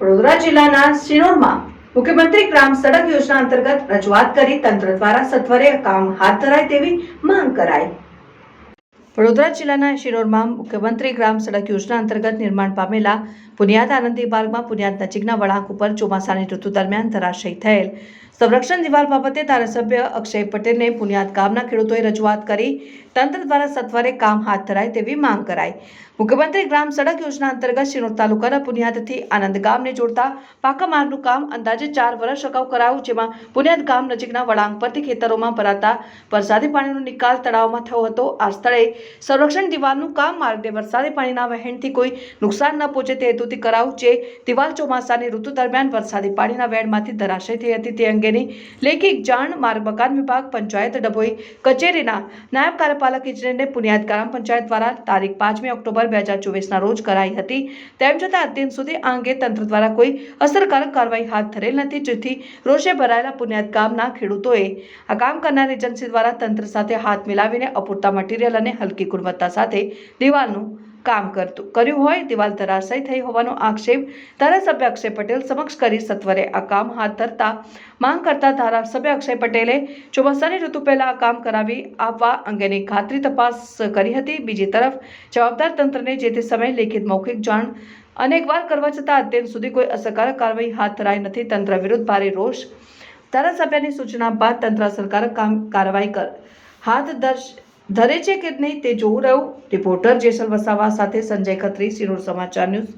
વડોદરા જિલ્લાના શિરોડમાં મુખ્યમંત્રી ગ્રામ સડક યોજના અંતર્ગત રજૂઆત કરી તંત્ર દ્વારા સત્વરે કામ હાથ ધરાય તેવી માંગ કરાઈ. વડોદરા જિલ્લાના શિરોડમાં મુખ્યમંત્રી ગ્રામ સડક યોજના અંતર્ગત નિર્માણ પામેલા પુનિયાદ આનંદી બાગમાં પુનિયાદ નજીકના વળાંક ઉપર ચોમાસાની ઋતુ દરમિયાન ધરાશયી થયેલ. સંરક્ષણ દિવાલ બાબતે ધારાસભ્ય અક્ષય પટેલને પુનિયાદ ગામના ખેડૂતોએ રજૂઆત કરી, તંત્ર દ્વારા સત્વરે કામ હાથ ધરાય તેવી માંગ કરાઈ. મુખ્યમંત્રી ગ્રામ સડક યોજના અંતર્ગત શિરોડ તાલુકાના પુનિયાદથી આનંદ ગામને જોડતા પાકા માર્ગનું કામ અંદાજે ચાર વર્ષ અગાઉ કરાયું, જેમાં પુનિયાદ ગામ નજીકના વળાંક પરથી ખેતરોમાં ભરાતા વરસાદી પાણીનો નિકાલ તળાવમાં થયો હતો. આ સ્થળે સંરક્ષણ દિવાલનું કામ માર્ગને વરસાદી પાણીના વહેણથી કોઈ નુકસાન ન પહોંચે તે હેતુથી કરાવું જે દિવાલ ચોમાસાની ઋતુ દરમિયાન વરસાદી પાણીના વેડમાંથી ધરાશય થઈ હતી તે અંગેની લેખિત જાણ માર્ગ મકાન વિભાગ પંચાયત ડભોઈ કચેરીના નાયબ કાર્યપાલક ઇજનેરને પુનિયાદ ગ્રામ પંચાયત દ્વારા તારીખ પાંચમી ઓક્ટોબર બે હજાર ચોવીસના રોજ કરાઈ હતી. તેમ છતાં અત્યંત સુધી આ અંગે તંત્ર દ્વારા કોઈ અસરકારક કાર્યવાહી હાથ ધરેલ નથી, જેથી રોષે ભરાયેલા પુનિયાદ ગામના ખેડૂતોએ આ કામ કરનાર એજન્સી દ્વારા તંત્ર સાથે હાથ મિલાવીને અપૂરતા મટીરીયલ અને હલકી ગુણવત્તા સાથે દિવાલનું કામ કરતું, કર્યું હોય દિવાલ ધરાશય થઈ હોવાનો આક્ષેપ ધારાસભ્ય અક્ષય પટેલ સમક્ષ કરી સત્વરે આ કામ હાથ ધરતા માંગ કરતા ધારાસભ્ય અક્ષય પટેલે ચોમાસાની ઋતુ પહેલા આ કામ કરાવી આપવા અંગેની ખાતરી તપાસ કરી હતી. બીજી તરફ, જવાબદાર તંત્રને જે તે સમયે લેખિત મૌખિક જાણ અનેકવાર કરવા છતાં અત્યાર સુધી કોઈ અસરકારક કાર્યવાહી હાથ ધરાઈ નથી. તંત્ર વિરુદ્ધ ભારે રોષ. ધારાસભ્યની સૂચના બાદ તંત્ર અસરકારક કામ કાર્યવાહી કર હાથ ધર ધરે છે કે નહીં તે જોવું રહ્યું. રિપોર્ટર જેસલ વસાવા સાથે સંજય ખત્રી સિરોડ સમાચાર ન્યૂઝ